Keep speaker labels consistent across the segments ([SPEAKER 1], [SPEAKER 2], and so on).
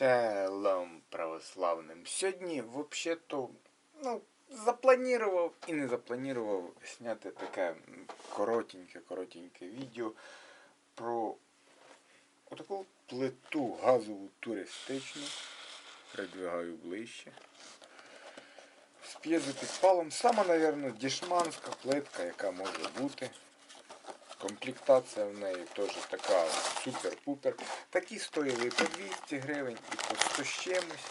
[SPEAKER 1] Шелом православним. Сьогодні взагалі-то ну, запланував і не запланував зняти таке коротеньке-коротеньке відео про отаку плиту газову туристичну. Придвигаю ближче. З п'єзопідпалом. Сама, мабуть, дешманська плитка, яка може бути. Комплектація в неї теж така супер-пупер. Такі стоїли по 200 гривень, і по 100 з чимось.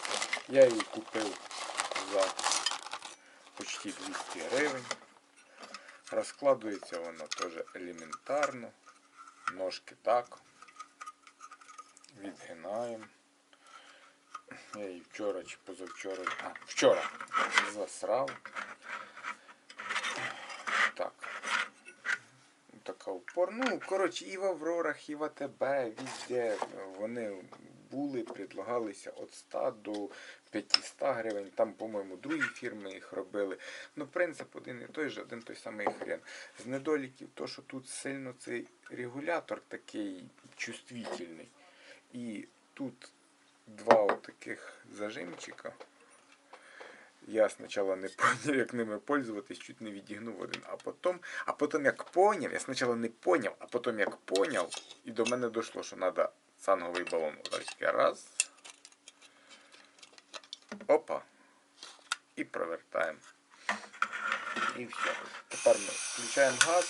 [SPEAKER 1] Я її купив за почти 200 гривень. Розкладується вона теж елементарно. Ножки так. Відгинаємо. Я її вчора чи позавчора. А, вчора засрав. Так така упор. Ну, коротше, і в Аврорах, і в АТБ, везде вони були, предлагалися від 100 до 500 гривень. Там, по-моєму, другі фірми їх робили. Ну, принцип один і той же, один той самий хрен. З недоліків, то, що тут сильно цей регулятор такий чувствительний. І тут два таких зажимчика. Я спочатку не поняв, як ними пользуватись, чуть не відігнув один. А потім, а потім як поняв, я спочатку не поняв, а потім як поняв, і до мене дійшло, що треба санговий балон. Ось раз. Опа. І провертаємо. І все. Тепер ми включаємо газ.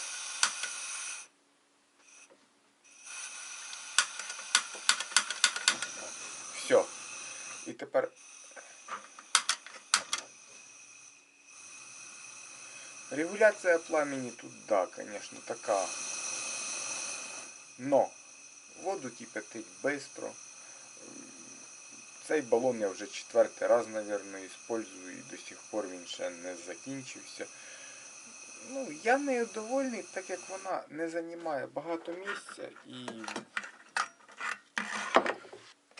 [SPEAKER 1] Все. І тепер Регуляция пламени тут, да, конечно, така. Но воду кипятить быстро. Цей балон я вже четвертий раз, мабуть, использую і до сих пор він ще не закінчився. Ну, я нею довольний, так як вона не займає багато місця і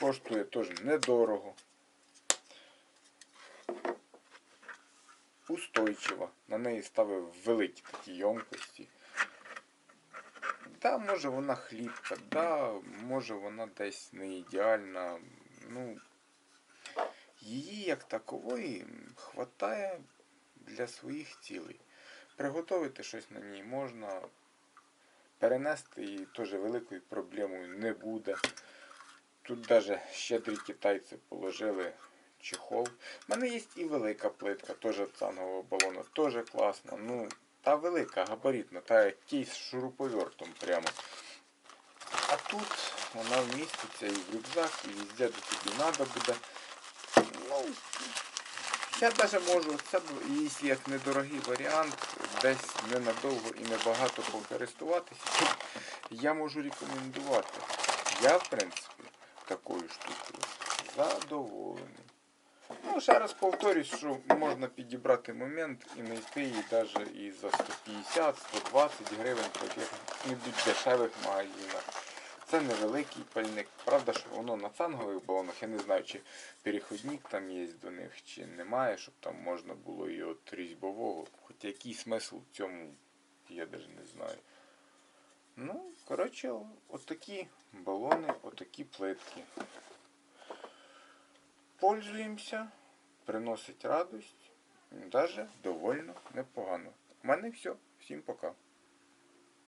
[SPEAKER 1] коштує теж недорого. Устойчива. На неї ставив великі такі йомкості. Да, може вона хлібка, да, може вона десь не ідеальна. Ну, її як такової хватає для своїх цілей. Приготувати щось на ній можна. Перенести її теж великою проблемою не буде. Тут навіть щедрі китайці положили чехол. У мене є і велика плитка, теж цангового балону, теж класна. Ну, та велика, габаритна, та як з шуруповертом прямо. А тут вона вміститься і в рюкзак, і везде де тобі треба буде. Ну, я навіть можу, це, якщо як недорогий варіант, десь ненадовго і небагато покористуватися, я можу рекомендувати. Я, в принципі, такою штукою задоволений. Ну, ще раз повторюсь, що можна підібрати момент і знайти її навіть і за 150-120 гривень в яких-небудь дешевих магазинах. Це невеликий пальник. Правда, що воно на цангових балонах, я не знаю, чи переходник там є до них, чи немає, щоб там можна було і от різьбового. Хоча який смисл в цьому, я навіть не знаю. Ну, коротше, отакі балони, отакі плитки пользуємося, приносить радость, навіть довольно непогано. У мене все. Всім пока.